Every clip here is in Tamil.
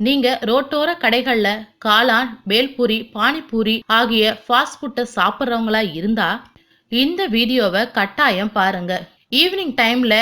நீங்க ரோட்டோர கடைகள்ல காளான் பேல்பூரி பானிபூரி ஆகிய ஃபாஸ்ட் ஃபுட்டை சாப்பிட்றவங்களா இருந்தா இந்த வீடியோவை கட்டாயம் பாருங்க. ஈவினிங் டைம்ல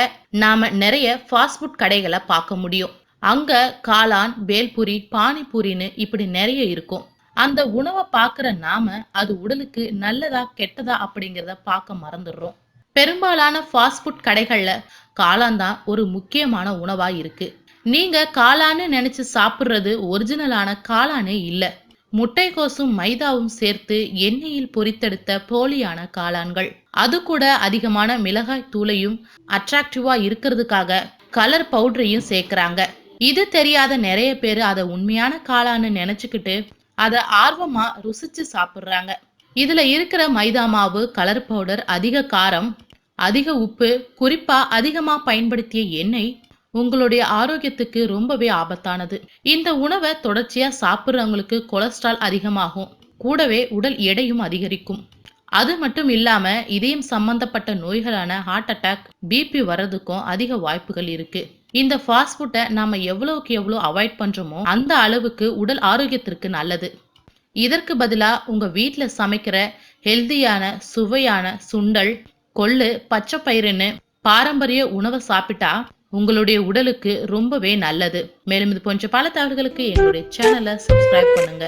நாம நிறைய ஃபாஸ்ட் ஃபுட் கடைகளை பார்க்க முடியும். அங்க காளான் பேல்பூரி பானிபூரின்னு இப்படி நிறைய இருக்கும். அந்த உணவை பார்க்குற நாம அது உடலுக்கு நல்லதா கெட்டதா அப்படிங்கிறத பார்க்க மறந்துடுறோம். பெரும்பாலான ஃபாஸ்ட் ஃபுட் கடைகளில் காளான் தான் ஒரு முக்கியமான உணவாக இருக்குது நீங்க காளான்னு நினைச்சு சாப்பிடுறது ஒரிஜினலான காளானே இல்லை. முட்டைக்கோசும் மைதாவும் சேர்த்து எண்ணெயில் பொரித்தெடுத்த போலியான காளான்கள். அது கூட அதிகமான மிளகாய் தூளையும் அட்ராக்டிவா இருக்கிறதுக்காக கலர் பவுடரையும் சேர்க்கிறாங்க. இது தெரியாத நிறைய பேர் அதை உண்மையான காளான்னு நினைச்சுக்கிட்டு அதை ஆர்வமா ருசிச்சு சாப்பிடுறாங்க. இதுல இருக்கிற மைதா மாவு கலர் பவுடர் அதிக காரம் அதிக உப்பு குறிப்பா அதிகமா பயன்படுத்திய எண்ணெய் உங்களுடைய ஆரோக்கியத்துக்கு ரொம்பவே ஆபத்தானது. இந்த உணவை தொடர்ச்சியா சாப்பிட்றவங்களுக்கு கொலஸ்ட்ரால் அதிகமாகும். கூடவே உடல் எடையும் அதிகரிக்கும். அது மட்டும் இல்லாம இதயம் சம்பந்தப்பட்ட நோய்களான ஹார்ட் அட்டாக் பிபி வர்றதுக்கும் அதிக வாய்ப்புகள் இருக்கு. இந்த ஃபாஸ்ட் ஃபுட்டை நாம எவ்வளவுக்கு எவ்வளோ அவாய்ட் பண்றோமோ அந்த அளவுக்கு உடல் ஆரோக்கியத்திற்கு நல்லது. இதற்கு பதிலா உங்க வீட்டில் சமைக்கிற ஹெல்தியான சுவையான சுண்டல் கொள்ளு பச்சை பயிறுன்னு பாரம்பரிய உணவை சாப்பிட்டா உங்களுடைய உடலுக்கு ரொம்பவே நல்லது. மேலும் இது போன்ற பல தகவல்களுக்கு என்னுடைய சேனலை சப்ஸ்கிரைப் பண்ணுங்க.